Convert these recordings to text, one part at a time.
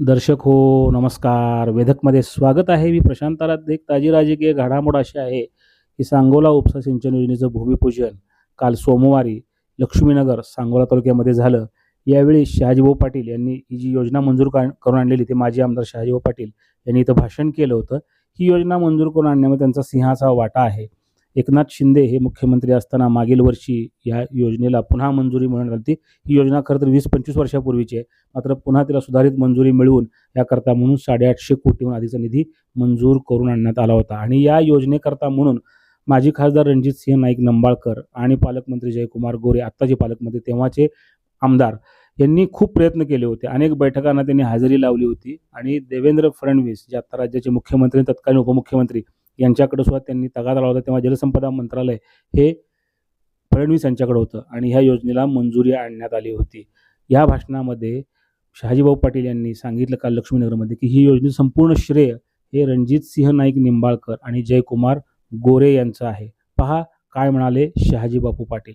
दर्शक हो नमस्कार. वेधकमध्ये स्वागत आहे. मी प्रशांतारात एक ताजी राजकीय घडामोड अशी आहे की सांगोला उपसा सिंचन योजनेचं भूमिपूजन काल सोमवारी लक्ष्मीनगर सांगोला तालुक्यामध्ये झालं. यावेळी शहाजीभाऊ पाटील यांनी ही जी योजना मंजूर का- करून आणलेली ते माजी आमदार शहाजीभाऊ पाटील यांनी इथं भाषण केलं होतं. ही योजना मंजूर करून आणण्यामध्ये त्यांचा सिंहाचा वाटा आहे. एकनाथ शिंदे हे मुख्यमंत्री असताना मागील वर्षी या योजनेला पुन्हा मंजुरी मिळण्यात आली ही योजना खरं तर वीस पंचवीस वर्षापूर्वीची आहे. मात्र पुन्हा तिला सुधारित मंजुरी मिळवून याकरता म्हणून साडेआठशे कोटीहून अधिकचा निधी मंजूर करून आणण्यात आला होता. आणि या योजनेकरता म्हणून माजी खासदार रणजित सिंह नाईक निंबाळकर आणि पालकमंत्री जयकुमार गोरे आत्ताचे पालकमंत्री तेव्हाचे आमदार यांनी खूप प्रयत्न केले होते. अनेक बैठकांना त्यांनी हजेरी लावली होती. आणि देवेंद्र फडणवीस जे आता राज्याचे मुख्यमंत्री तत्कालीन उपमुख्यमंत्री यांच्याकडे सुद्धा त्यांनी तगादा लावला होता. तेव्हा जलसंपदा मंत्रालय हे फडणवीस यांच्याकडे होतं आणि ह्या योजनेला मंजुरी आणण्यात आली होती. या भाषणामध्ये शहाजीभाऊ पाटील यांनी सांगितलं काल लक्ष्मीनगरमध्ये की ही योजने संपूर्ण श्रेय हे रणजित सिंह नाईक निंबाळकर आणि जयकुमार गोरे यांचं आहे. पहा काय म्हणाले शहाजी बापू पाटील.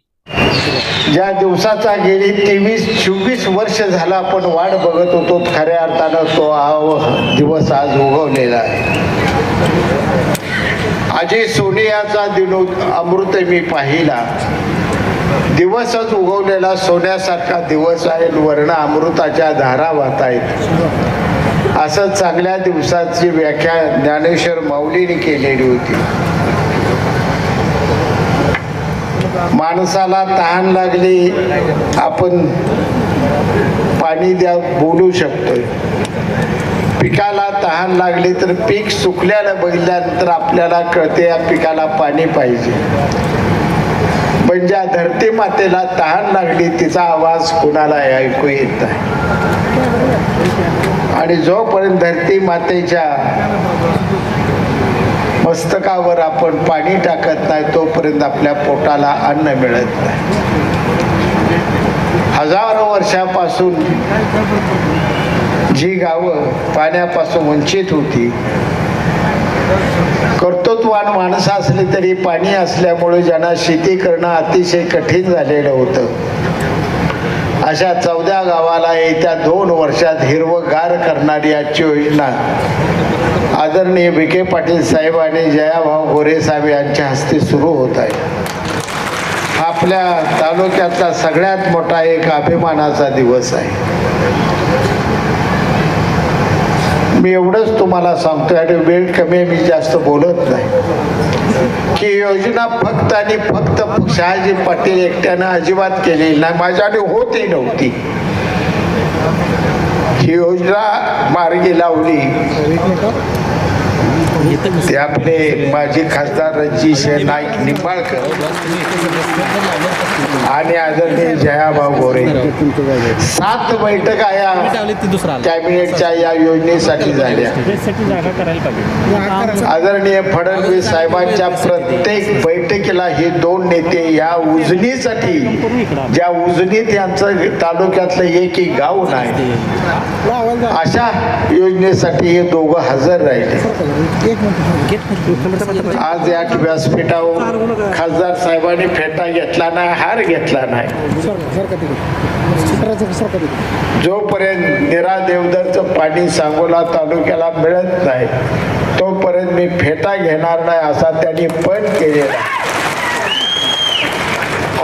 ज्या दिवसाचा गेली तेवीस चोवीस वर्ष झाला आपण वाट बघत होतो. खऱ्या अर्थानं तो हा दिवस आज उगवलेला आहे. अजय सोनियाचा दिनो अमृत मी पाहिला. दिवसच उगवलेला सोन्यासारखा दिवस आहे वर्ण अमृताच्या धारा वाहत आहेत असं चांगल्या दिवसाची व्याख्या ज्ञानेश्वर माऊलीने केलेली होती. माणसाला तहान लागली आपण पाणी द्या बोलू शकतोय. पिकाला तहान लागली तर पीक सुकल्यानं बघितल्यानंतर आपल्याला कळते या पिकाला पाणी पाहिजे. म्हणजे पण ज्या धरती मातेला तहान लागली तिचा आवाज कुणाला ऐकू येत नाही. आणि जोपर्यंत धरती मातेच्या मस्तकावर आपण पाणी टाकत नाही तोपर्यंत आपल्या पोटाला अन्न मिळत नाही. हजारो वर्षापासून जी गावं पाण्यापासून वंचित होती कर्तृत्वान माणसं असली तरी पाणी असल्यामुळे ज्यांना शेती करणं अतिशय कठीण झालेलं होतं. अशा चौदा गावाला येत्या दोन वर्षात हिरवगार करणारी आजची योजना. आदरणीय विखे पाटील साहेब आणि जयाभाऊ गोरे साहेब यांच्या हस्ते सुरू होत आहे. आपल्या तालुक्यातला सगळ्यात मोठा एक अभिमानाचा दिवस आहे. मी एवढंच तुम्हाला सांगतो आणि वेळ कमी मी जास्त बोलत नाही. की योजना फक्त आणि फक्त शहाजी पाटील एकट्यानं अजिबात केलेली नाही. माझ्याकडे होतही नव्हती. ही योजना मार्गी लावली. ते आपले माजी खासदार रणजित नाईक निंबाळकर आणि आदरणीय जयाभाऊ गोरे. सात बैठका या कॅबिनेटच्या या योजनेसाठी झाल्या. आदरणीय फडणवीस साहेबांच्या प्रत्येक बैठकीला हे दोन नेते या उजनीसाठी ज्या उजनीत यांचं तालुक्यातलं एकही गाव नाही अशा योजनेसाठी हे दोघं हजर राहिले. आज या व्यासपीठावर खासदार साहेबांनी फेटा घेतला नाही हार घेतला नाही. जोपर्यंत निरा देवदरचं पाणी सांगोला तालुक्याला मिळत नाही तोपर्यंत मी फेटा घेणार नाही असा त्यांनी पण केलेला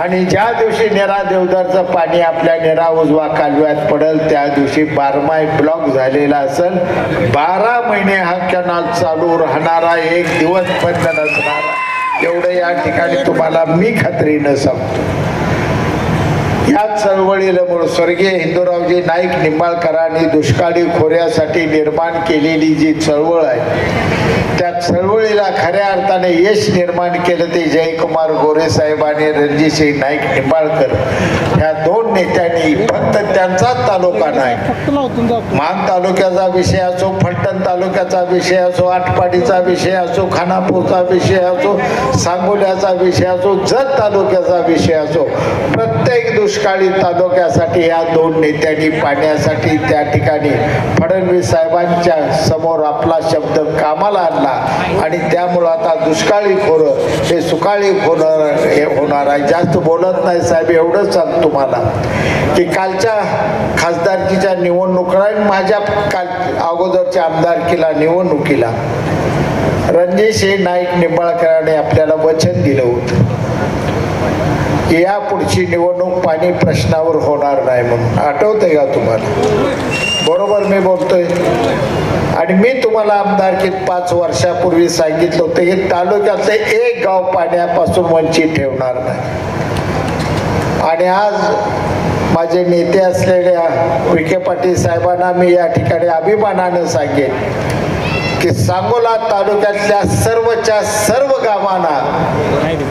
आणि ज्या दिवशी नेरा देवदारचं पाणी आपल्या नेरा उजवा कालव्यात पडल त्या दिवशी बारमाही ब्लॉक झालेला असेल बारा महिने हा कॅनॉल चालू राहणारा एक दिवस बंद नसणार. एवढं या ठिकाणी तुम्हाला मी खात्रीनं सांगतो. या चळवळीला स्वर्गीय हिंदूरावजी नाईक निंबाळकरांनी दुष्काळी खोऱ्यासाठी निर्माण केलेली जी चळवळ आहे त्या चळवळीला खऱ्या अर्थाने यश निर्माण केलं ते जयकुमार गोरे साहेब आणि रणजितसिंह नाईक निंबाळकर ह्या नेत्यांनी फक्त त्यांचाच तालुका नाही. मान तालुक्याचा विषय असो फलटण तालुक्याचा विषय असो आटपाडीचा विषय असो खानापूरचा विषय असो सांगोल्याचा विषय असो जत तालुक्याचा विषय असो प्रत्येक दुष्काळी तालुक्यासाठी या दोन नेत्यांनी पाण्यासाठी त्या ठिकाणी फडणवीस साहेबांच्या समोर आपला शब्द कामाला आणला आणि त्यामुळं आता दुष्काळी खोरं हे सुकाळी खोरं हे होणार आहे. जास्त बोलत नाही साहेब एवढंच सांगतो तुम्हाला. की कालच्या खासदारकीच्या निवडणुकीला माझ्या काल अगोदरच्या आमदारकीला निवडणुकीला रणजितसिंह नाईक निंबाळकरांनी आपल्याला वचन दिलं होतं. की या पुढची निवडणूक पाणी प्रश्नावर होणार नाही म्हणून. आठवतंय का तुम्हाला? बरोबर मी बोलतोय. आणि मी तुम्हाला आमदारकीत पाच वर्षापूर्वी सांगितलं होतं की तालुक्यातलं एक गाव पाण्यापासून वंचित ठेवणार नाही. आणि आज माझे नेते असलेल्या विखे पाटील साहेबांना मी या ठिकाणी अभिमानानं सांगेन. की सांगोला तालुक्यातल्या सर्वच्या सर्व गावांना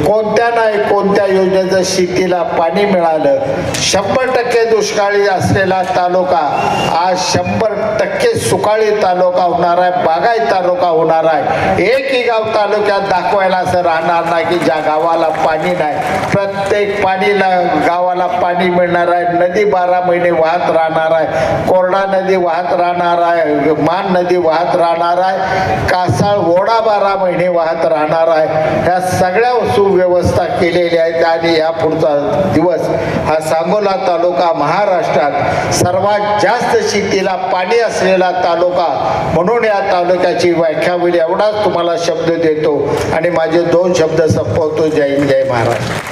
कोणत्या नाही कोणत्या योजनेचं शेतीला पाणी मिळालं शंभर टक्के दुष्काळी असलेला तालुका आज शंभर टक्के सुकाळी तालुका होणार आहे बागाई तालुका होणार आहे. एकही गाव तालुक्यात दाखवायला असं राहणार नाही की ज्या गावाला पाणी नाही. प्रत्येक पाणीला गावाला पाणी मिळणार आहे नदी बारा महिने वाहत राहणार आहे कोरडा नदी वाहत राहणार आहे मान नदी वाहत राहणार आहे कासाळ ओढा बारा महिने वाहत राहणार आहे. ह्या सगळ्या सुव्यवस्था केलेल्या आहेत आणि या पुढचा दिवस हा सांगोला तालुका महाराष्ट्रात सर्वात जास्त शेतीला पाणी असलेला तालुका म्हणून या तालुक्याची व्याख्या होईल. एवढाच तुम्हाला शब्द देतो आणि माझे दोन शब्द संपवतो. जय हिंद जय महाराष्ट्र.